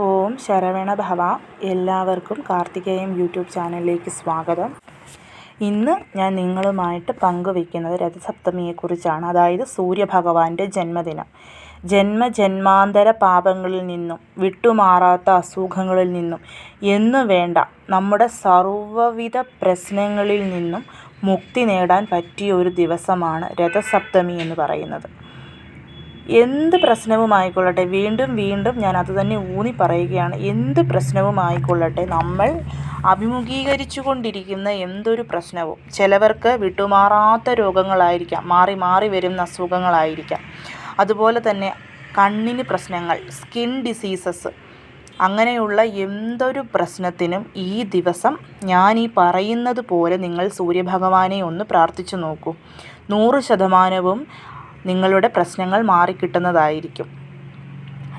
ഓം ശരവണ ഭവ. എല്ലാവർക്കും കാർത്തികേയം യൂട്യൂബ് ചാനലിലേക്ക് സ്വാഗതം. ഇന്ന് ഞാൻ നിങ്ങളുമായിട്ട് പങ്കുവയ്ക്കുന്നത് രഥസപ്തമിയെക്കുറിച്ചാണ്. അതായത് സൂര്യഭഗവാന്റെ ജന്മദിനം. ജന്മ ജന്മജന്മാന്തര പാപങ്ങളിൽ നിന്നും വിട്ടുമാറാത്ത അസുഖങ്ങളിൽ നിന്നും എന്നു വേണ്ട നമ്മുടെ സർവവിധ പ്രശ്നങ്ങളിൽ നിന്നും മുക്തി നേടാൻ പറ്റിയ ഒരു ദിവസമാണ് രഥസപ്തമി എന്ന് പറയുന്നത്. എന്ത് പ്രശ്നവുമായിക്കൊള്ളട്ടെ വീണ്ടും വീണ്ടും ഞാൻ അത് തന്നെ ഊന്നി പറയുകയാണ്. എന്ത് പ്രശ്നവുമായിക്കൊള്ളട്ടെ നമ്മൾ അഭിമുഖീകരിച്ചു കൊണ്ടിരിക്കുന്ന എന്തൊരു പ്രശ്നവും ചിലവർക്ക് വിട്ടുമാറാത്ത രോഗങ്ങളായിരിക്കാം മാറി മാറി വരുന്ന അസുഖങ്ങളായിരിക്കാം. അതുപോലെ തന്നെ കണ്ണിന് പ്രശ്നങ്ങൾ സ്കിൻ ഡിസീസസ് അങ്ങനെയുള്ള എന്തൊരു പ്രശ്നത്തിനും ഈ ദിവസം ഞാൻ ഈ പറയുന്നത് പോലെ നിങ്ങൾ സൂര്യഭഗവാനെ ഒന്ന് പ്രാർത്ഥിച്ചു നോക്കൂ. നൂറ് ശതമാനവും നിങ്ങളുടെ പ്രശ്നങ്ങൾ മാറിക്കിട്ടുന്നതായിരിക്കും.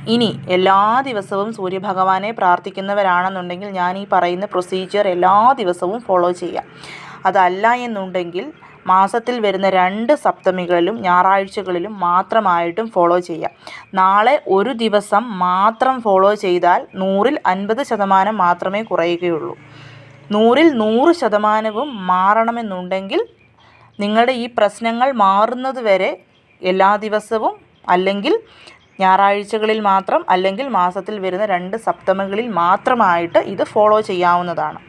ഇനി എല്ലാ ദിവസവും സൂര്യഭഗവാനെ പ്രാർത്ഥിക്കുന്നവരാണെന്നുണ്ടെങ്കിൽ ഞാൻ ഈ പറയുന്ന പ്രൊസീജിയർ എല്ലാ ദിവസവും ഫോളോ ചെയ്യാം. അതല്ല എന്നുണ്ടെങ്കിൽ മാസത്തിൽ വരുന്ന രണ്ട് സപ്തമികളിലും ഞായറാഴ്ചകളിലും മാത്രമായിട്ടും ഫോളോ ചെയ്യാം. നാളെ ഒരു ദിവസം മാത്രം ഫോളോ ചെയ്താൽ നൂറിൽ അൻപത് ശതമാനം മാത്രമേ കുറയുകയുള്ളൂ. നൂറിൽ നൂറ് ശതമാനവും മാറണമെന്നുണ്ടെങ്കിൽ നിങ്ങളുടെ ഈ പ്രശ്നങ്ങൾ മാറുന്നത് വരെ എല്ലാ ദിവസവും അല്ലെങ്കിൽ ഞായറാഴ്ചകളിൽ മാത്രം അല്ലെങ്കിൽ മാസത്തിൽ വരുന്ന രണ്ട് സപ്തമങ്ങളിൽ മാത്രമായിട്ട് ഇത് ഫോളോ ചെയ്യാവുന്നതാണ്.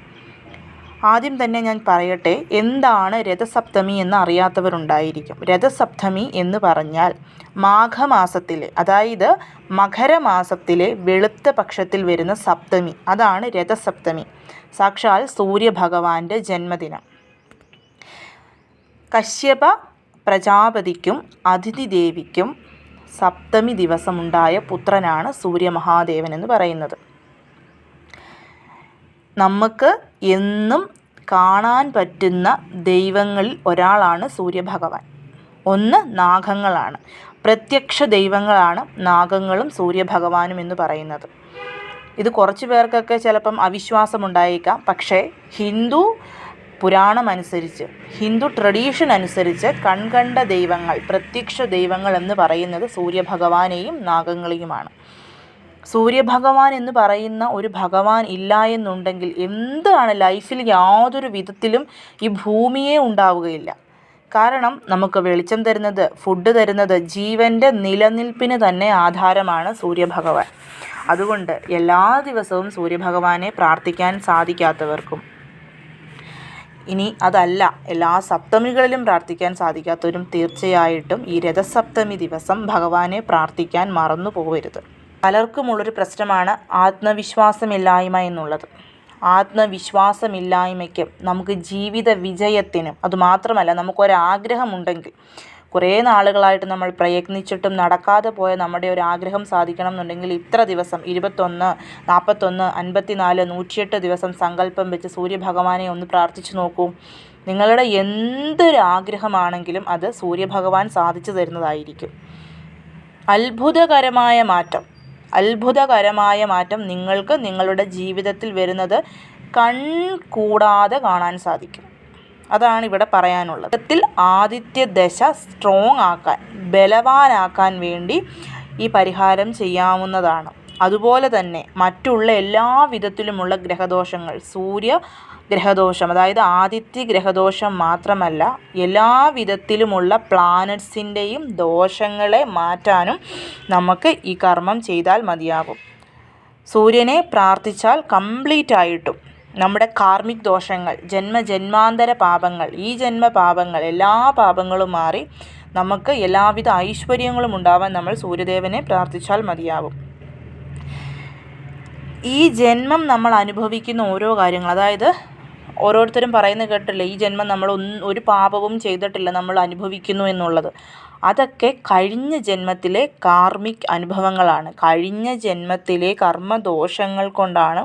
ആദ്യം തന്നെ ഞാൻ പറയട്ടെ എന്താണ് രഥസപ്തമി എന്ന് അറിയാത്തവരുണ്ടായിരിക്കും. രഥസപ്തമി എന്ന് പറഞ്ഞാൽ മാഘമാസത്തിലെ അതായത് മകരമാസത്തിലെ വെളുത്ത പക്ഷത്തിൽ വരുന്ന സപ്തമി. അതാണ് രഥസപ്തമി. സാക്ഷാൽ സൂര്യഭഗവാന്റെ ജന്മദിനം. കശ്യപ പ്രജാപതിക്കും അതിഥി ദേവിക്കും സപ്തമി ദിവസമുണ്ടായ പുത്രനാണ് സൂര്യമഹാദേവൻ എന്ന് പറയുന്നത്. നമുക്ക് എന്നും കാണാൻ പറ്റുന്ന ദൈവങ്ങളിൽ ഒരാളാണ് സൂര്യഭഗവാൻ. ഒന്ന് നാഗങ്ങളാണ്. പ്രത്യക്ഷ ദൈവങ്ങളാണ് നാഗങ്ങളും സൂര്യഭഗവാനും എന്ന് പറയുന്നത്. ഇത് കുറച്ച് പേർക്കൊക്കെ ചിലപ്പം അവിശ്വാസമുണ്ടായേക്കാം. പക്ഷേ ഹിന്ദു പുരാണം അനുസരിച്ച് ഹിന്ദു ട്രഡീഷൻ അനുസരിച്ച് കൺകണ്ട ദൈവങ്ങൾ പ്രത്യക്ഷ ദൈവങ്ങൾ എന്ന് പറയുന്നത് സൂര്യഭഗവാനെയും നാഗങ്ങളെയുമാണ്. സൂര്യഭഗവാൻ എന്ന് പറയുന്ന ഒരു ഭഗവാൻ ഇല്ല എന്നുണ്ടെങ്കിൽ എന്താണ് ലൈഫിൽ യാതൊരു വിധത്തിലും ഈ ഭൂമിയെ ഉണ്ടാവുകയില്ല. കാരണം നമുക്ക് വെളിച്ചം തരുന്നത് ഫുഡ് തരുന്നത് ജീവന്റെ നിലനിൽപ്പിന് തന്നെ ആധാരമാണ് സൂര്യഭഗവാൻ. അതുകൊണ്ട് എല്ലാ ദിവസവും സൂര്യഭഗവാനെ പ്രാർത്ഥിക്കാൻ സാധിക്കാത്തവർക്കും ഇനി അതല്ല. എല്ലാ സപ്തമികളിലും പ്രാർത്ഥിക്കാൻ സാധിക്കാത്തവരും തീർച്ചയായിട്ടും ഈ രഥസപ്തമി ദിവസം ഭഗവാനെ പ്രാർത്ഥിക്കാൻ മറന്നു പോകരുത് പലർക്കുമുള്ളൊരു പ്രശ്നമാണ് ആത്മവിശ്വാസമില്ലായ്മ എന്നുള്ളത്. ആത്മവിശ്വാസമില്ലായ്മയ്ക്കും നമുക്ക് ജീവിത വിജയത്തിനും അതുമാത്രമല്ല നമുക്കൊരാഗ്രഹമുണ്ടെങ്കിൽ കുറേ നാളുകളായിട്ട് നമ്മൾ പ്രയത്നിച്ചിട്ടും നടക്കാതെ പോയ നമ്മുടെ ഒരു ആഗ്രഹം സാധിക്കണം എന്നുണ്ടെങ്കിൽ ഇത്ര ദിവസം ഇരുപത്തൊന്ന് നാൽപ്പത്തൊന്ന് അൻപത്തിനാല് നൂറ്റിയെട്ട് ദിവസം സങ്കല്പം വെച്ച് സൂര്യഭഗവാനെ ഒന്ന് പ്രാർത്ഥിച്ചു നോക്കൂ. നിങ്ങളുടെ എന്തൊരു ആഗ്രഹമാണെങ്കിലും അത് സൂര്യഭഗവാൻ സാധിച്ചു തരുന്നതായിരിക്കും. അത്ഭുതകരമായ മാറ്റം. അത്ഭുതകരമായ മാറ്റം നിങ്ങൾക്ക് നിങ്ങളുടെ ജീവിതത്തിൽ വരുന്നത് കൺകൂടാതെ കാണാൻ സാധിക്കും. അതാണ് ഇവിടെ പറയാനുള്ളത്. ത്തിൽ ആദിത്യ ദശ സ്ട്രോങ് ആക്കാൻ ബലവാനാക്കാൻ വേണ്ടി ഈ പരിഹാരം ചെയ്യാവുന്നതാണ്. അതുപോലെ തന്നെ മറ്റുള്ള എല്ലാ വിധത്തിലുമുള്ള ഗ്രഹദോഷങ്ങൾ സൂര്യ ഗ്രഹദോഷം അതായത് ആദിത്യ ഗ്രഹദോഷം മാത്രമല്ല എല്ലാ വിധത്തിലുമുള്ള പ്ലാനറ്റ്സിന്റെയും ദോഷങ്ങളെ മാറ്റാനും നമുക്ക് ഈ കർമ്മം ചെയ്താൽ മതിയാകും. സൂര്യനെ പ്രാർത്ഥിച്ചാൽ കംപ്ലീറ്റ് ആയിട്ടും നമ്മുടെ കാർമിക് ദോഷങ്ങൾ ജന്മജന്മാന്തര പാപങ്ങൾ ഈ ജന്മ പാപങ്ങൾ എല്ലാ പാപങ്ങളും മാറി നമുക്ക് എല്ലാവിധ ഐശ്വര്യങ്ങളും ഉണ്ടാവാൻ നമ്മൾ സൂര്യദേവനെ പ്രാർത്ഥിച്ചാൽ മതിയാവും. ഈ ജന്മം നമ്മൾ അനുഭവിക്കുന്ന ഓരോ കാര്യങ്ങൾ അതായത് ഓരോരുത്തരും പറയുന്നത് കേട്ടില്ലേ ഈ ജന്മം നമ്മൾ ഒരു പാപവും ചെയ്തിട്ടില്ല നമ്മൾ അനുഭവിക്കുന്നു എന്നുള്ളത്. അതൊക്കെ കഴിഞ്ഞ ജന്മത്തിലെ കാർമിക് അനുഭവങ്ങളാണ്. കഴിഞ്ഞ ജന്മത്തിലെ കർമ്മദോഷങ്ങൾ കൊണ്ടാണ്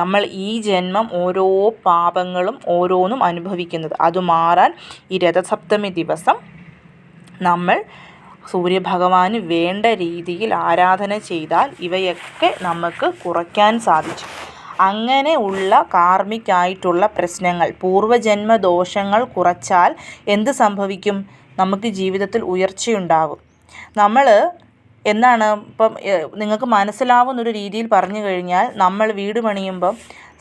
നമ്മൾ ഈ ജന്മം ഓരോ പാപങ്ങളും ഓരോന്നും അനുഭവിക്കുന്നത്. അത് മാറാൻ ഈ രഥസപ്തമി ദിവസം നമ്മൾ സൂര്യഭഗവാന് വേണ്ട രീതിയിൽ ആരാധന ചെയ്താൽ ഇവയൊക്കെ നമുക്ക് കുറയ്ക്കാൻ സാധിച്ചു. അങ്ങനെ ഉള്ള കാർമിക്കായിട്ടുള്ള പ്രശ്നങ്ങൾ പൂർവജന്മ ദോഷങ്ങൾ കുറച്ചാൽ എന്ത് സംഭവിക്കും? നമുക്ക് ജീവിതത്തിൽ ഉയർച്ചയുണ്ടാകും. നമ്മൾ എന്താണ് ഇപ്പം നിങ്ങൾക്ക് മനസ്സിലാവുന്നൊരു രീതിയിൽ പറഞ്ഞു കഴിഞ്ഞാൽ നമ്മൾ വീട് പണിയുമ്പം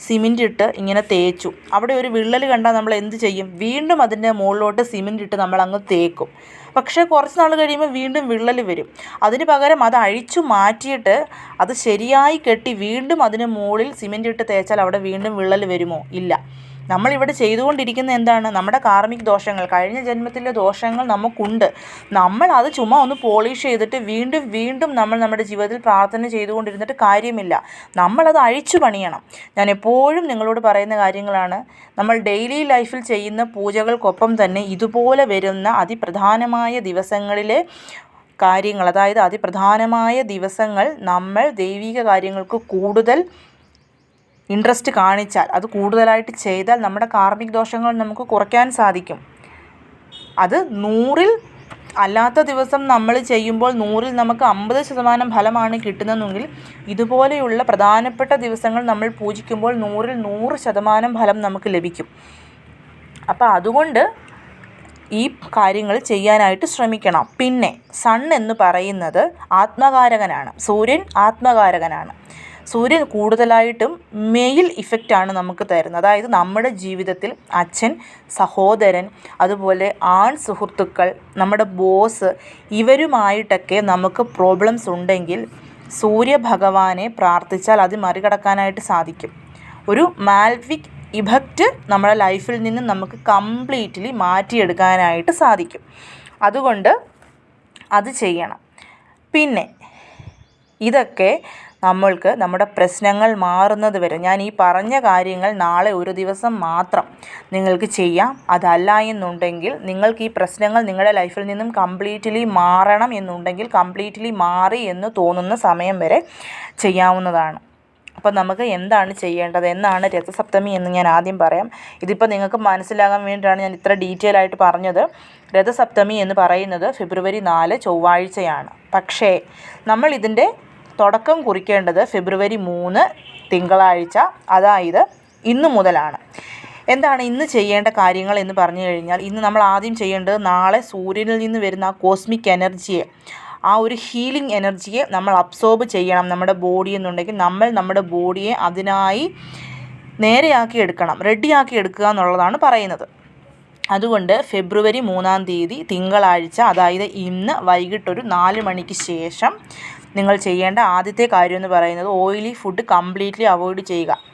സിമെന്റ് ഇട്ട് ഇങ്ങനെ തേച്ചു. അവിടെ ഒരു വിള്ളൽ കണ്ടാൽ നമ്മൾ എന്ത് ചെയ്യും? വീണ്ടും അതിന്റെ മുകളിലോട്ട് സിമെന്റ് ഇട്ട് നമ്മൾ അങ്ങ് തേക്കും. പക്ഷേ കുറച്ച് നാൾ കഴിയുമ്പോൾ വീണ്ടും വിള്ളൽ വരും. അതിന് പകരം അത് അഴിച്ചു മാറ്റിയിട്ട് അത് ശരിയായി കെട്ടി വീണ്ടും അതിന് മുകളിൽ സിമെന്റ് ഇട്ട് തേച്ചാൽ അവിടെ വീണ്ടും വിള്ളൽ വരുമോ? ഇല്ല. നമ്മളിവിടെ ചെയ്തുകൊണ്ടിരിക്കുന്ന എന്താണ്? നമ്മുടെ കാർമിക് ദോഷങ്ങൾ. കഴിഞ്ഞ ജന്മത്തിലെ ദോഷങ്ങൾ നമുക്കുണ്ട്. നമ്മൾ അത് ചുമ്മാ ഒന്ന് പോളിഷ് ചെയ്തിട്ട് വീണ്ടും വീണ്ടും നമ്മൾ നമ്മുടെ ജീവിതത്തിൽ പ്രാർത്ഥന ചെയ്തുകൊണ്ടിരുന്നിട്ട് കാര്യമില്ല. നമ്മളത് അഴിച്ചു പണിയണം. ഞാൻ എപ്പോഴും നിങ്ങളോട് പറയുന്ന കാര്യങ്ങളാണ്. നമ്മൾ ഡെയിലി ലൈഫിൽ ചെയ്യുന്ന പൂജകൾക്കൊപ്പം തന്നെ ഇതുപോലെ വരുന്ന അതിപ്രധാനമായ ദിവസങ്ങളിലെ കാര്യങ്ങൾ അതായത് അതിപ്രധാനമായ ദിവസങ്ങൾ നമ്മൾ ദൈവിക കാര്യങ്ങൾക്ക് കൂടുതൽ ഇൻട്രസ്റ്റ് കാണിച്ചാൽ അത് കൂടുതലായിട്ട് ചെയ്താൽ നമ്മുടെ കാർമിക് ദോഷങ്ങൾ നമുക്ക് കുറയ്ക്കാൻ സാധിക്കും. അത് നൂറിൽ അല്ലാത്ത ദിവസം നമ്മൾ ചെയ്യുമ്പോൾ നൂറിൽ നമുക്ക് അമ്പത് ശതമാനം ഫലമാണ് കിട്ടുന്നതെങ്കിൽ ഇതുപോലെയുള്ള പ്രധാനപ്പെട്ട ദിവസങ്ങൾ നമ്മൾ പൂജിക്കുമ്പോൾ നൂറിൽ നൂറ് ശതമാനം ഫലം നമുക്ക് ലഭിക്കും. അപ്പോൾ അതുകൊണ്ട് ഈ കാര്യങ്ങൾ ചെയ്യാനായിട്ട് ശ്രമിക്കണം. പിന്നെ സൺ എന്ന് പറയുന്നത് ആത്മകാരകനാണ്. സൂര്യൻ ആത്മകാരകനാണ്. സൂര്യൻ കൂടുതലായിട്ടും മെയിൽ ഇഫക്റ്റാണ് നമുക്ക് തരുന്നത്. അതായത് നമ്മുടെ ജീവിതത്തിൽ അച്ഛൻ സഹോദരൻ അതുപോലെ ആൺ സുഹൃത്തുക്കൾ നമ്മുടെ ബോസ് ഇവരുമായിട്ടൊക്കെ നമുക്ക് പ്രോബ്ലംസ് ഉണ്ടെങ്കിൽ സൂര്യഭഗവാനെ പ്രാർത്ഥിച്ചാൽ അത് മറികടക്കാനായിട്ട് സാധിക്കും. ഒരു മാൽവിക് ഇഫക്റ്റ് നമ്മുടെ ലൈഫിൽ നിന്ന് നമുക്ക് കംപ്ലീറ്റ്ലി മാറ്റിയെടുക്കാനായിട്ട് സാധിക്കും. അതുകൊണ്ട് അത് ചെയ്യണം. പിന്നെ ഇതൊക്കെ നമ്മൾക്ക് നമ്മുടെ പ്രശ്നങ്ങൾ മാറുന്നത് വരെ. ഞാൻ ഈ പറഞ്ഞ കാര്യങ്ങൾ നാളെ ഒരു ദിവസം മാത്രം നിങ്ങൾക്ക് ചെയ്യാം. അതല്ല എന്നുണ്ടെങ്കിൽ നിങ്ങൾക്ക് ഈ പ്രശ്നങ്ങൾ നിങ്ങളുടെ ലൈഫിൽ നിന്നും കംപ്ലീറ്റ്ലി മാറണം എന്നുണ്ടെങ്കിൽ കംപ്ലീറ്റ്ലി മാറി എന്ന് തോന്നുന്ന സമയം വരെ ചെയ്യാവുന്നതാണ്. അപ്പം നമുക്ക് എന്താണ് ചെയ്യേണ്ടത്? എന്നാണ് രഥസപ്തമി എന്ന് ഞാൻ ആദ്യം പറയാം. ഇതിപ്പോൾ നിങ്ങൾക്ക് മനസ്സിലാകാൻ വേണ്ടിയിട്ടാണ് ഞാൻ ഇത്ര ഡീറ്റെയിൽ ആയിട്ട് പറഞ്ഞത്. രഥസപ്തമി എന്ന് പറയുന്നത് ഫെബ്രുവരി നാല് ചൊവ്വാഴ്ചയാണ്. പക്ഷേ നമ്മൾ ഇതിന്റെ തുടക്കം കുറിക്കേണ്ടത് ഫെബ്രുവരി മൂന്ന് തിങ്കളാഴ്ച. അതായത് ഇന്ന് മുതലാണ്. എന്താണ് ഇന്ന് ചെയ്യേണ്ട കാര്യങ്ങൾ എന്ന് പറഞ്ഞു കഴിഞ്ഞാൽ ഇന്ന് നമ്മൾ ആദ്യം ചെയ്യേണ്ടത് നാളെ സൂര്യനിൽ നിന്ന് വരുന്ന കോസ്മിക് എനർജിയെ ആ ഒരു ഹീലിംഗ് എനർജിയെ നമ്മൾ അബ്സോർബ് ചെയ്യണം നമ്മുടെ ബോഡി എന്നുണ്ടെങ്കിൽ. നമ്മൾ നമ്മുടെ ബോഡിയെ അതിനായി നേരെയാക്കി എടുക്കണം റെഡിയാക്കി എടുക്കുക എന്നുള്ളതാണ് പറയുന്നത്. അതുകൊണ്ട് ഫെബ്രുവരി മൂന്നാം തീയതി തിങ്കളാഴ്ച അതായത് ഇന്ന് വൈകിട്ടൊരു നാല് മണിക്ക് ശേഷം നിങ്ങൾ ചെയ്യേണ്ട ആദ്യത്തെ കാര്യം എന്ന് പറയുന്നത് ഓയിലി ഫുഡ് കംപ്ലീറ്റ്ലി അവോയ്ഡ് ചെയ്യുക.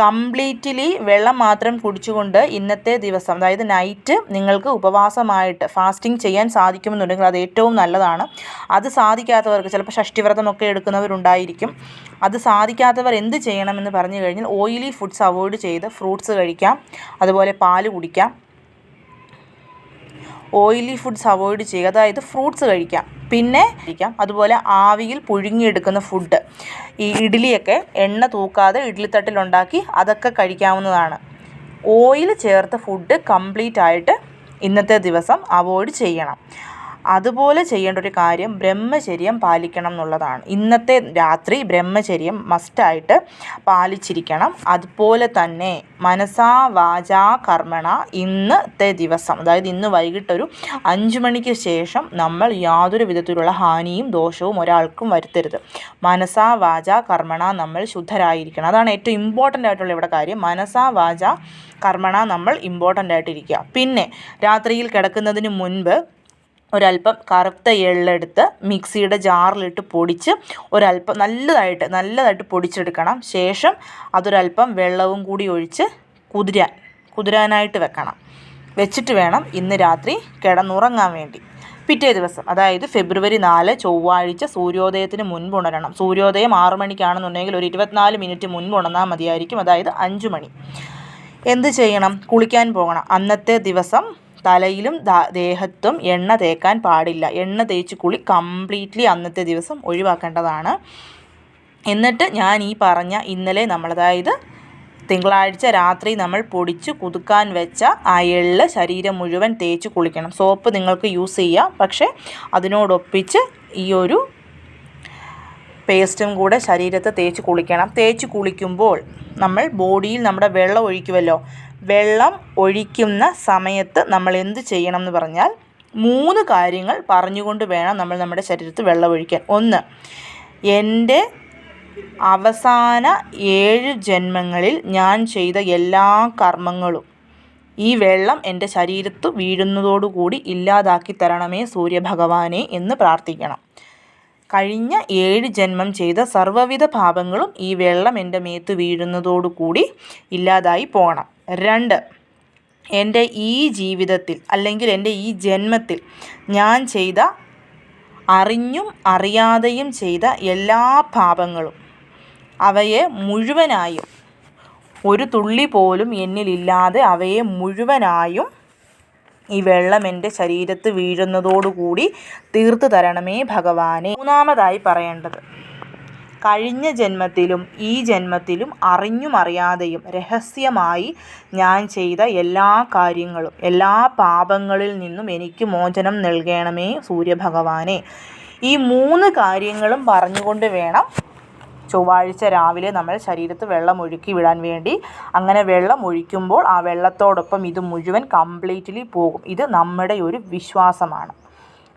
കംപ്ലീറ്റ്ലി വെള്ളം മാത്രം കുടിച്ചുകൊണ്ട് ഇന്നത്തെ ദിവസം അതായത് നൈറ്റ് നിങ്ങൾക്ക് ഉപവാസമായിട്ട് ഫാസ്റ്റിംഗ് ചെയ്യാൻ സാധിക്കുമെന്നുണ്ടെങ്കിൽ അത് ഏറ്റവും നല്ലതാണ്. അത് സാധിക്കാത്തവർക്ക് ചിലപ്പോൾ ഷഷ്ടിവ്രതമൊക്കെ എടുക്കുന്നവരുണ്ടായിരിക്കും. അത് സാധിക്കാത്തവർ എന്ത് ചെയ്യണമെന്ന് പറഞ്ഞു കഴിഞ്ഞാൽ ഓയിലി ഫുഡ്സ് അവോയ്ഡ് ചെയ്ത് ഫ്രൂട്ട്സ് കഴിക്കാം. അതുപോലെ പാൽ കുടിക്കാം. ഓയിലി ഫുഡ്സ് അവോയ്ഡ് ചെയ്യുക. അതായത് ഫ്രൂട്ട്സ് കഴിക്കാം. പിന്നെ കഴിക്കാം അതുപോലെ ആവിയിൽ പുഴുങ്ങിയെടുക്കുന്ന ഫുഡ് ഈ ഇഡ്ഡലിയൊക്കെ എണ്ണ തൂക്കാതെ ഇഡ്ഡലിത്തട്ടിലുണ്ടാക്കി അതൊക്കെ കഴിക്കാവുന്നതാണ്. ഓയിൽ ചേർത്ത ഫുഡ് കംപ്ലീറ്റ് ആയിട്ട് ഇന്നത്തെ ദിവസം അവോയ്ഡ് ചെയ്യണം. അതുപോലെ ചെയ്യേണ്ട ഒരു കാര്യം ബ്രഹ്മചര്യം പാലിക്കണം എന്നുള്ളതാണ്. ഇന്നത്തെ രാത്രി ബ്രഹ്മചര്യം മസ്റ്റായിട്ട് പാലിച്ചിരിക്കണം. അതുപോലെ തന്നെ മനസാ വാചാ കർമ്മണ ഇന്നത്തെ ദിവസം അതായത് ഇന്ന് വൈകിട്ടൊരു അഞ്ച് മണിക്ക് ശേഷം നമ്മൾ യാതൊരു വിധത്തിലുള്ള ഹാനിയും ദോഷവും ഒരാൾക്കും വരുത്തരുത്. മനസാ വാചാ കർമ്മണ നമ്മൾ ശുദ്ധരായിരിക്കണം. അതാണ് ഏറ്റവും ഇമ്പോർട്ടന്റ് ആയിട്ടുള്ള ഇവിടെ കാര്യം. മനസാ വാച കർമ്മണ നമ്മൾ ഇമ്പോർട്ടന്റ് ആയിട്ടിരിക്കുക. പിന്നെ രാത്രിയിൽ കിടക്കുന്നതിന് മുൻപ് ഒരല്പം കറുത്ത എള്ളെടുത്ത് മിക്സിയുടെ ജാറിലിട്ട് പൊടിച്ച് ഒരല്പം നല്ലതായിട്ട് നല്ലതായിട്ട് പൊടിച്ചെടുക്കണം. ശേഷം അതൊരല്പം വെള്ളവും കൂടി ഒഴിച്ച് കുതിരാൻ കുതിരാനായിട്ട് വെക്കണം. വെച്ചിട്ട് വേണം ഇന്ന് രാത്രി കിടന്നുറങ്ങാൻ വേണ്ടി. പിറ്റേ ദിവസം അതായത് ഫെബ്രുവരി നാല് ചൊവ്വാഴ്ച സൂര്യോദയത്തിന് മുൻപ് ഉണരണം. സൂര്യോദയം ആറു മണിക്കാണെന്നുണ്ടെങ്കിൽ ഒരു ഇരുപത്തിനാല് മിനിറ്റ് മുൻപ് ഉണർന്നാൽ മതിയായിരിക്കും. അതായത് അഞ്ച് മണി. എന്ത് ചെയ്യണം? കുളിക്കാൻ പോകണം. അന്നത്തെ ദിവസം തലയിലും ദേഹത്തും എണ്ണ തേക്കാൻ പാടില്ല. എണ്ണ തേച്ച് കുളി കംപ്ലീറ്റ്ലി അന്നത്തെ ദിവസം ഒഴിവാക്കേണ്ടതാണ്. എന്നിട്ട് ഞാൻ ഈ പറഞ്ഞ ഇന്നലെ നമ്മൾ അതായത് തിങ്കളാഴ്ച രാത്രി നമ്മൾ പൊടിച്ച് കുതുക്കാൻ വെച്ച ആ എള്ള് ശരീരം മുഴുവൻ തേച്ച് കുളിക്കണം. സോപ്പ് നിങ്ങൾക്ക് യൂസ് ചെയ്യാം. പക്ഷേ അതിനോടൊപ്പിച്ച് ഈ ഒരു പേസ്റ്റും കൂടെ ശരീരത്തെ തേച്ച് കുളിക്കണം. തേച്ച് കുളിക്കുമ്പോൾ നമ്മൾ ബോഡിയിൽ നമ്മുടെ വെള്ളം ഒഴിക്കുമല്ലോ വെള്ളം ഒഴിക്കുന്ന സമയത്ത് നമ്മൾ എന്ത് ചെയ്യണം എന്ന് പറഞ്ഞാൽ മൂന്ന് കാര്യങ്ങൾ പറഞ്ഞുകൊണ്ട് വേണം നമ്മൾ നമ്മുടെ ശരീരത്തിൽ വെള്ളമൊഴിക്കാൻ ഒന്ന് എന്റെ അവസാന ഏഴ് ജന്മങ്ങളിൽ ഞാൻ ചെയ്ത എല്ലാ കർമ്മങ്ങളും ഈ വെള്ളം എന്റെ ശരീരത്ത് വീഴുന്നതോടുകൂടി ഇല്ലാതാക്കി തരണമേ സൂര്യഭഗവാനെ എന്ന് പ്രാർത്ഥിക്കണം. കഴിഞ്ഞ ഏഴ് ജന്മം ചെയ്ത സർവവിധ പാപങ്ങളും ഈ വെള്ളം എന്റെ മേത്ത് വീഴുന്നതോടുകൂടി ഇല്ലാതായി പോകണം രണ്ട് എന്റെ ഈ ജീവിതത്തിൽ അല്ലെങ്കിൽ എന്റെ ഈ ജന്മത്തിൽ ഞാൻ ചെയ്ത അറിഞ്ഞും അറിയാതെയും ചെയ്ത എല്ലാ പാപങ്ങളും അവയെ മുഴുവനായും ഒരു തുള്ളി പോലും എന്നിലില്ലാതെ അവയെ മുഴുവനായും ഈ വെള്ളം എന്റെ ശരീരത്ത് വീഴുന്നതോടുകൂടി തീർത്തു തരണമേ ഭഗവാനെ. മൂന്നാമതായി പറയേണ്ടത് കഴിഞ്ഞ ജന്മത്തിലും ഈ ജന്മത്തിലും അറിഞ്ഞും അറിയാതെയും രഹസ്യമായി ഞാൻ ചെയ്ത എല്ലാ കാര്യങ്ങളും എല്ലാ പാപങ്ങളിൽ നിന്നും എനിക്ക് മോചനം നൽകണമേ സൂര്യഭഗവാനെ. ഈ മൂന്ന് കാര്യങ്ങളും പറഞ്ഞുകൊണ്ട് വേണം ചൊവ്വാഴ്ച രാവിലെ നമ്മൾ ശരീരത്ത് വെള്ളം ഒഴുക്കി വിടാൻ വേണ്ടി. അങ്ങനെ വെള്ളം ഒഴിക്കുമ്പോൾ ആ വെള്ളത്തോടൊപ്പം ഇത് മുഴുവൻ കംപ്ലീറ്റ്ലി പോകും. ഇത് നമ്മുടെ ഒരു വിശ്വാസമാണ്.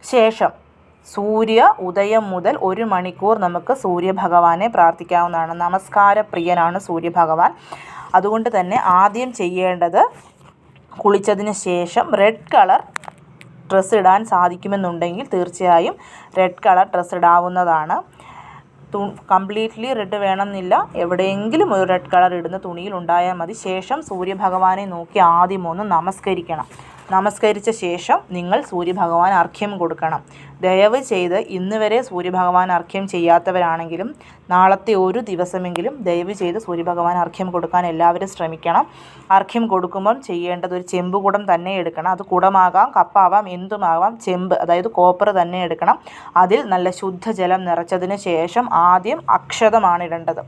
ശേഷം സൂര്യ ഉദയം മുതൽ ഒരു മണിക്കൂർ നമുക്ക് സൂര്യഭഗവാനെ പ്രാർത്ഥിക്കാവുന്നതാണ്. നമസ്കാര പ്രിയനാണ് സൂര്യഭഗവാൻ. അതുകൊണ്ട് തന്നെ ആദ്യം ചെയ്യേണ്ടത് കുളിച്ചതിന് ശേഷം റെഡ് കളർ ഡ്രസ്സ് ഇടാൻ സാധിക്കുമെന്നുണ്ടെങ്കിൽ തീർച്ചയായും റെഡ് കളർ ഡ്രസ്സ് ഇടാവുന്നതാണ്. തു കംപ്ലീറ്റ്ലി റെഡ് വേണമെന്നില്ല. എവിടെയെങ്കിലും ഒരു റെഡ് കളർ ഇടുന്ന തുണിയിൽ ഉണ്ടായാൽ മതി. ശേഷം സൂര്യഭഗവാനെ നോക്കി ആദ്യം ഒന്ന് നമസ്കരിക്കണം. നമസ്കരിച്ച ശേഷം നിങ്ങൾ സൂര്യഭഗവാൻ അർഘ്യം കൊടുക്കണം. ദയവ് ചെയ്ത് ഇന്ന് വരെ സൂര്യഭഗവാൻ അർഘ്യം ചെയ്യാത്തവരാണെങ്കിലും നാളത്തെ ഒരു ദിവസമെങ്കിലും ദയവ് ചെയ്ത് സൂര്യഭഗവാൻ അർഘ്യം കൊടുക്കാൻ എല്ലാവരും ശ്രമിക്കണം. അർഘ്യം കൊടുക്കുമ്പം ചെയ്യേണ്ടത് ഒരു ചെമ്പ് കുടം തന്നെ എടുക്കണം. അത് കുടമാകാം കപ്പാവാം എന്തുമാകാം ചെമ്പ് അതായത് കോപ്പർ തന്നെ എടുക്കണം. അതിൽ നല്ല ശുദ്ധജലം നിറച്ചതിന് ശേഷം ആദ്യം അക്ഷതമാണ് ഇടേണ്ടത്.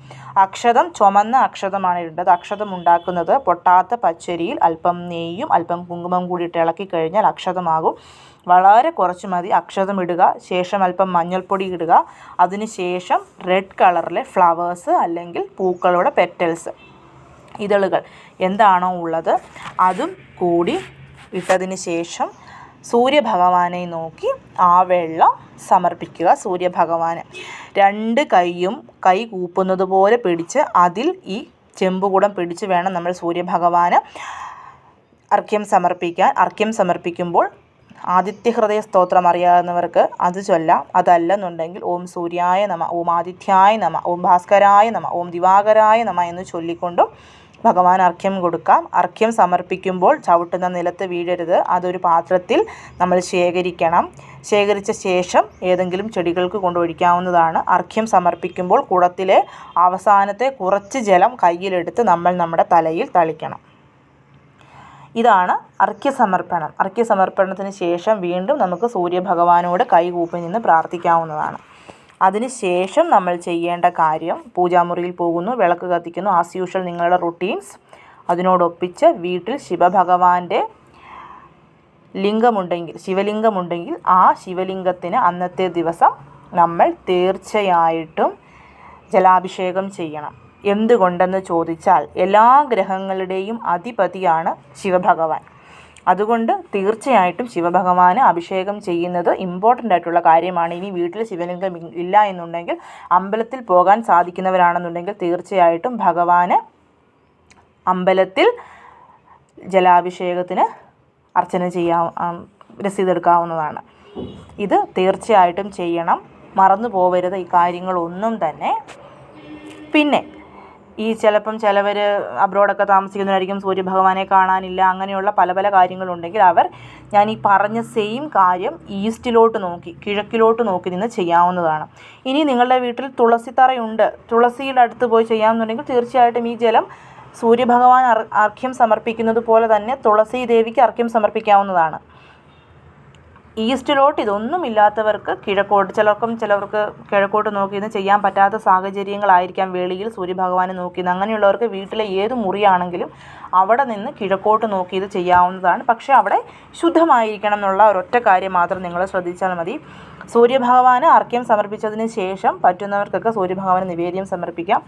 അക്ഷതം ചുമന്ന അക്ഷതമാണ് ഇടേണ്ടത്. അക്ഷതം ഉണ്ടാക്കുന്നത് പൊട്ടാത്ത പച്ചരിയിൽ അല്പം നെയ്യും അല്പം കുങ്കുമം കൂടി ഇട്ട് ഇളക്കി കഴിഞ്ഞാൽ അക്ഷതമാകും. വളരെ കുറച്ച് മതി. അക്ഷതം ഇടുക ശേഷം അല്പം മഞ്ഞൾപ്പൊടി ഇടുക. അതിനുശേഷം റെഡ് കളറിലെ ഫ്ലവേഴ്സ് അല്ലെങ്കിൽ പൂക്കളുടെ പെറ്റൽസ് ഇതളുകൾ എന്താണോ ഉള്ളത് അതും കൂടി ഇട്ടതിന് ശേഷം സൂര്യഭഗവാനെ നോക്കി ആ വെള്ളം സമർപ്പിക്കുക സൂര്യഭഗവാന് രണ്ട് കൈയും കൈ കൂപ്പുന്നത് പോലെ പിടിച്ച് അതിൽ ഈ ചെമ്പുകുടം പിടിച്ച് വേണം നമ്മൾ സൂര്യഭഗവാന് അർഘ്യം സമർപ്പിക്കാൻ. അർഘ്യം സമർപ്പിക്കുമ്പോൾ ആദിത്യഹൃദയ സ്തോത്രം അറിയാവുന്നവർക്ക് അത് ചൊല്ലാം. അതല്ലെന്നുണ്ടെങ്കിൽ ഓം സൂര്യായ നമ ഓം ആദിത്യായ നമ ഓം ഭാസ്കരായ നമ ഓം ദിവാകരായ നമ എന്ന് ചൊല്ലിക്കൊണ്ടും ഭഗവാൻ അർഘ്യം കൊടുക്കാം. അർഘ്യം സമർപ്പിക്കുമ്പോൾ ചവിട്ടുന്ന നിലത്ത് വീഴരുത്. അതൊരു പാത്രത്തിൽ നമ്മൾ ശേഖരിക്കണം. ശേഖരിച്ച ശേഷം ഏതെങ്കിലും ചെടികൾക്ക് കൊണ്ടൊഴിക്കാവുന്നതാണ് അർഘ്യം സമർപ്പിക്കുമ്പോൾ കുടത്തിലെ അവസാനത്തെ കുറച്ച് ജലം കയ്യിലെടുത്ത് നമ്മൾ നമ്മുടെ തലയിൽ തളിക്കണം. ഇതാണ് അർഘ്യസമർപ്പണം. അർഘ്യസമർപ്പണത്തിന് ശേഷം വീണ്ടും നമുക്ക് സൂര്യഭഗവാനോട് കൈകൂപ്പി നിന്ന് പ്രാർത്ഥിക്കാവുന്നതാണ്. അതിനുശേഷം നമ്മൾ ചെയ്യേണ്ട കാര്യം പൂജാമുറിയിൽ പോകുന്നു വിളക്ക് കത്തിക്കുന്നു ആസ് യൂഷ്വൽ നിങ്ങളുടെ റുട്ടീൻസ് അതിനോടൊപ്പിച്ച് വീട്ടിൽ ശിവഭഗവാന്റെ ലിംഗമുണ്ടെങ്കിൽ ശിവലിംഗമുണ്ടെങ്കിൽ ആ ശിവലിംഗത്തിന് അന്നത്തെ ദിവസം നമ്മൾ തീർച്ചയായിട്ടും ജലാഭിഷേകം ചെയ്യണം. എന്തുകൊണ്ടെന്ന് ചോദിച്ചാൽ എല്ലാ ഗ്രഹങ്ങളുടെയും അധിപതിയാണ് ശിവഭഗവാൻ. അതുകൊണ്ട് തീർച്ചയായിട്ടും ശിവഭഗവാന് അഭിഷേകം ചെയ്യുന്നത് ഇമ്പോർട്ടന്റ് ആയിട്ടുള്ള കാര്യമാണ്. ഇനി വീട്ടിൽ ശിവലിംഗം ഇല്ല എന്നുണ്ടെങ്കിൽ അമ്പലത്തിൽ പോകാൻ സാധിക്കുന്നവരാണെന്നുണ്ടെങ്കിൽ തീർച്ചയായിട്ടും ഭഗവാന് അമ്പലത്തിൽ ജലാഭിഷേകത്തിന് അർച്ചന ചെയ്യാ രസീതെടുക്കാവുന്നതാണ് ഇത് തീർച്ചയായിട്ടും ചെയ്യണം. മറന്നു പോവരുത് ഈ കാര്യങ്ങളൊന്നും തന്നെ. പിന്നെ ഈ ചിലപ്പം ചിലവർ അബ്രോഡൊക്കെ താമസിക്കുന്നവരായിരിക്കും സൂര്യഭഗവാനെ കാണാനില്ല അങ്ങനെയുള്ള പല പല കാര്യങ്ങളുണ്ടെങ്കിൽ അവർ ഞാൻ ഈ പറഞ്ഞ സെയിം കാര്യം ഈസ്റ്റിലോട്ട് നോക്കി കിഴക്കിലോട്ട് നോക്കി നിന്ന് ചെയ്യാവുന്നതാണ്. ഇനി നിങ്ങളുടെ വീട്ടിൽ തുളസിത്തറയുണ്ട് തുളസിയുടെ അടുത്ത് പോയി ചെയ്യാമെന്നുണ്ടെങ്കിൽ തീർച്ചയായിട്ടും ഈ ജലം സൂര്യഭഗവാൻ അർഘ്യം സമർപ്പിക്കുന്നത് പോലെ തന്നെ തുളസി ദേവിക്ക് അർഘ്യം സമർപ്പിക്കാവുന്നതാണ്. ഈസ്റ്റിലോട്ട് ഇതൊന്നും ഇല്ലാത്തവർക്ക് കിഴക്കോട്ട് ചിലർക്കും ചിലവർക്ക് കിഴക്കോട്ട് നോക്കി നിന്ന് ചെയ്യാൻ പറ്റാത്ത സാഹചര്യങ്ങളായിരിക്കാം വെളിയിൽ സൂര്യഭഗവാനെ നോക്കി അങ്ങനെയുള്ളവർക്ക് വീട്ടിലെ ഏത് മുറിയാണെങ്കിലും അവിടെ നിന്ന് കിഴക്കോട്ട് നോക്കി ഇത് ചെയ്യാവുന്നതാണ്. പക്ഷേ അവിടെ ശുദ്ധമായിരിക്കണം എന്നുള്ള ഒരൊറ്റ കാര്യം മാത്രം നിങ്ങൾ ശ്രദ്ധിച്ചാൽ മതി. സൂര്യഭഗവാന് അർഘ്യം സമർപ്പിച്ചതിന് ശേഷം പറ്റുന്നവർക്കൊക്കെ സൂര്യഭഗവാന് നിവേദ്യം സമർപ്പിക്കാം.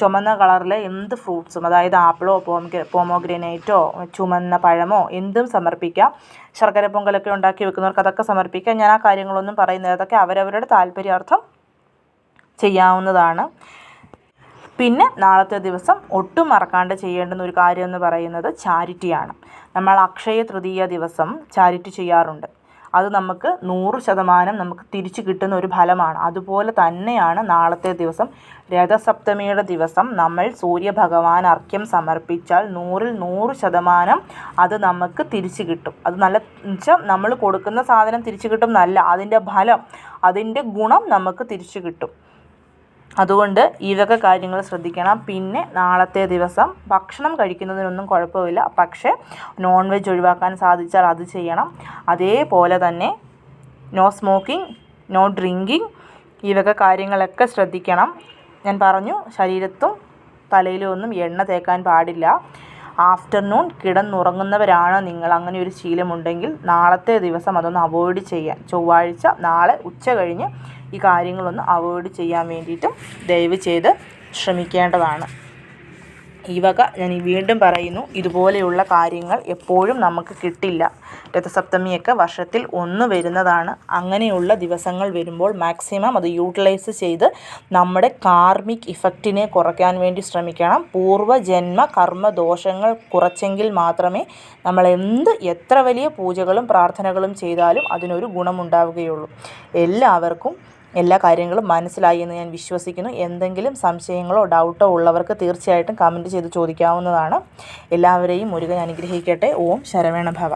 ചുമന്ന കളറിലെ എന്ത് ഫ്രൂട്ട്സും അതായത് ആപ്പിളോ പോമ പോമോഗ്രനേറ്റോ ചുമന്ന പഴമോ എന്തും സമർപ്പിക്കാം. ശർക്കര പൊങ്കലൊക്കെ ഉണ്ടാക്കി വെക്കുന്നവർക്ക് അതൊക്കെ സമർപ്പിക്കാം. ഞാൻ ആ കാര്യങ്ങളൊന്നും പറയുന്നത് അതൊക്കെ അവരവരുടെ താല്പര്യാർത്ഥം ചെയ്യാവുന്നതാണ്. പിന്നെ നാളത്തെ ദിവസം ഒട്ടും മറക്കാണ്ട് ചെയ്യേണ്ടുന്ന ഒരു കാര്യം എന്ന് പറയുന്നത് ചാരിറ്റിയാണ്. നമ്മൾ അക്ഷയ തൃതീയ ദിവസം ചാരിറ്റി ചെയ്യാറുണ്ട്. അത് നമുക്ക് നൂറ് ശതമാനം നമുക്ക് തിരിച്ചു കിട്ടുന്ന ഒരു ഫലമാണ്. അതുപോലെ തന്നെയാണ് നാളത്തെ ദിവസം രഥസപ്തമിയുടെ ദിവസം നമ്മൾ സൂര്യഭഗവാൻ അർഘ്യം സമർപ്പിച്ചാൽ നൂറിൽ നൂറ് ശതമാനം അത് നമുക്ക് തിരിച്ചു കിട്ടും. അത് നല്ല വെച്ചാൽ നമ്മൾ കൊടുക്കുന്ന സാധനം തിരിച്ചു കിട്ടും എന്നല്ല അതിന്റെ ഫലം അതിന്റെ ഗുണം നമുക്ക് തിരിച്ചു കിട്ടും. അതുകൊണ്ട് ഇതൊക്കെ കാര്യങ്ങൾ ശ്രദ്ധിക്കണം. പിന്നെ നാളത്തെ ദിവസം ഭക്ഷണം കഴിക്കുന്നതിനൊന്നും കുഴപ്പമില്ല. പക്ഷേ നോൺ വെജ് ഒഴിവാക്കാൻ സാധിച്ചാൽ അത് ചെയ്യണം. അതേപോലെ തന്നെ നോ സ്മോക്കിംഗ് നോ ഡ്രിങ്കിങ് ഈ വക കാര്യങ്ങളൊക്കെ ശ്രദ്ധിക്കണം. ഞാൻ പറഞ്ഞു ശരീരത്തും തലയിലും ഒന്നും എണ്ണ തേക്കാൻ പാടില്ല. ആഫ്റ്റർനൂൺ കിടന്നുറങ്ങുന്നവരാണ് നിങ്ങൾ. അങ്ങനെ ഒരു ശീലമുണ്ടെങ്കിൽ നാളത്തെ ദിവസം അതൊന്ന് അവോയ്ഡ് ചെയ്യാൻ. ചൊവ്വാഴ്ച നാളെ ഉച്ച കഴിഞ്ഞ് ഈ കാര്യങ്ങളൊന്ന് അവോയ്ഡ് ചെയ്യാൻ വേണ്ടിയിട്ടും ദയവ് ചെയ്ത് ശ്രമിക്കേണ്ടതാണ്. ഈ വക ഞാൻ വീണ്ടും പറയുന്നു ഇതുപോലെയുള്ള കാര്യങ്ങൾ എപ്പോഴും നമുക്ക് കിട്ടില്ല. രഥസപ്തമിയൊക്കെ വർഷത്തിൽ ഒന്ന് വരുന്നതാണ്. അങ്ങനെയുള്ള ദിവസങ്ങൾ വരുമ്പോൾ മാക്സിമം അത് യൂട്ടിലൈസ് ചെയ്ത് നമ്മുടെ കാർമിക് ഇഫക്റ്റിനെ കുറയ്ക്കാൻ വേണ്ടി ശ്രമിക്കണം. പൂർവജന്മ കർമ്മ ദോഷങ്ങൾ കുറച്ചെങ്കിൽ മാത്രമേ നമ്മൾ എന്ത് എത്ര വലിയ പൂജകളും പ്രാർത്ഥനകളും ചെയ്താലും അതിനൊരു ഗുണമുണ്ടാവുകയുള്ളൂ. എല്ലാവർക്കും എല്ലാ കാര്യങ്ങളും മനസ്സിലായി എന്ന് ഞാൻ വിശ്വസിക്കുന്നു. എന്തെങ്കിലും സംശയങ്ങളോ ഡൗട്ടോ ഉള്ളവർക്ക് തീർച്ചയായിട്ടും കമന്റ് ചെയ്ത് ചോദിക്കാവുന്നതാണ്. എല്ലാവരെയും മുരുകൻ അനുഗ്രഹിക്കട്ടെ. ഓം ശരവേണ ഭവ.